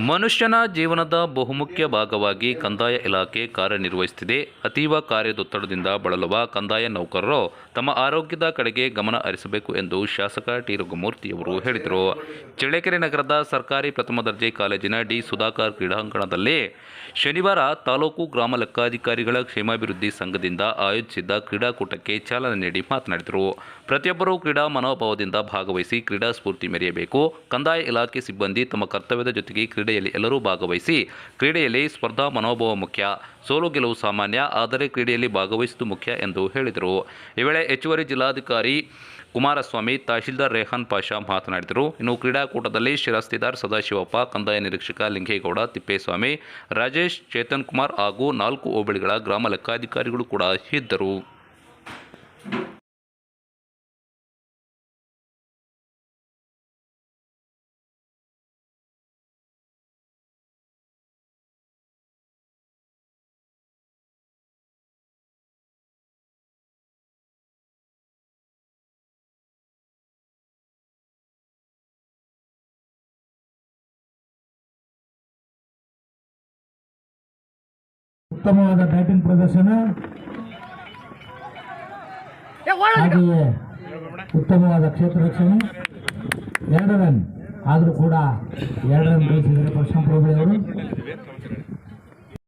ಮನುಷ್ಯನ ಜೀವನದ ಬಹುಮುಖ್ಯ ಭಾಗವಾಗಿ ಕಂದಾಯ ಇಲಾಖೆ ಕಾರ್ಯನಿರ್ವಹಿಸುತ್ತಿದೆ. ಅತೀವ ಕಾರ್ಯದೊತ್ತಡದಿಂದ ಬಳಲುವ ಕಂದಾಯ ನೌಕರರು ತಮ್ಮ ಆರೋಗ್ಯದ ಕಡೆಗೆ ಗಮನ ಹರಿಸಬೇಕು ಎಂದು ಶಾಸಕ ಟಿ ರಘುಮೂರ್ತಿಯವರು ಹೇಳಿದರು. ಚಳ್ಳಕೆರೆ ನಗರದ ಸರ್ಕಾರಿ ಪ್ರಥಮ ದರ್ಜೆ ಕಾಲೇಜಿನ ಡಿ ಸುಧಾಕರ್ ಕ್ರೀಡಾಂಗಣದಲ್ಲಿ ಶನಿವಾರ ತಾಲೂಕು ಗ್ರಾಮ ಲೆಕ್ಕಾಧಿಕಾರಿಗಳ ಕ್ಷೇಮಾಭಿವೃದ್ಧಿ ಸಂಘದಿಂದ ಆಯೋಜಿಸಿದ್ದ ಕ್ರೀಡಾಕೂಟಕ್ಕೆ ಚಾಲನೆ ನೀಡಿ ಮಾತನಾಡಿದರು. ಪ್ರತಿಯೊಬ್ಬರೂ ಕ್ರೀಡಾ ಮನೋಭಾವದಿಂದ ಭಾಗವಹಿಸಿ ಕ್ರೀಡಾ ಸ್ಫೂರ್ತಿ ಮೆರೆಯಬೇಕು. ಕಂದಾಯ ಇಲಾಖೆ ಸಿಬ್ಬಂದಿ ತಮ್ಮ ಕರ್ತವ್ಯದ ಜೊತೆಗೆ ಕ್ರೀಡೆಯಲ್ಲಿ ಎಲ್ಲರೂ ಭಾಗವಹಿಸಿ, ಕ್ರೀಡೆಯಲ್ಲಿ ಸ್ಪರ್ಧಾ ಮನೋಭಾವ ಮುಖ್ಯ, ಸೋಲು ಗೆಲುವು ಸಾಮಾನ್ಯ, ಆದರೆ ಕ್ರೀಡೆಯಲ್ಲಿ ಭಾಗವಹಿಸುವುದು ಮುಖ್ಯ ಎಂದು ಹೇಳಿದರು. ಈ ವೇಳೆ ಹೆಚ್ಚುವರಿ ಜಿಲ್ಲಾಧಿಕಾರಿ ಕುಮಾರಸ್ವಾಮಿ, ತಹಶೀಲ್ದಾರ್ ರೇಹಾನ್ ಪಾಷಾ ಮಾತನಾಡಿದರು. ಇನ್ನು ಕ್ರೀಡಾಕೂಟದಲ್ಲಿ ಶಿರಸ್ತಿದಾರ್ ಸದಾಶಿವಪ್ಪ, ಕಂದಾಯ ನಿರೀಕ್ಷಕ ಲಿಂಗೇಗೌಡ, ತಿಪ್ಪೇಸ್ವಾಮಿ, ರಾಜೇಶ್, ಚೇತನ್ ಕುಮಾರ್ ಹಾಗೂ ನಾಲ್ಕು ಹೋಬಳಿಗಳ ಗ್ರಾಮ ಲೆಕ್ಕಾಧಿಕಾರಿಗಳು ಕೂಡ ಇದ್ದರು. ಉತ್ತಮವಾದ ಬ್ಯಾಟಿಂಗ್ ಪ್ರದರ್ಶನ. ಹಾಗೆಯೇ ಉತ್ತಮವಾದ ಕ್ಷೇತ್ರ ರಕ್ಷಣೆ. ಎರಡು ರನ್. ಆದರೂ ಕೂಡ ಎರಡು ರನ್ ಗಳಿಸಿದರೆ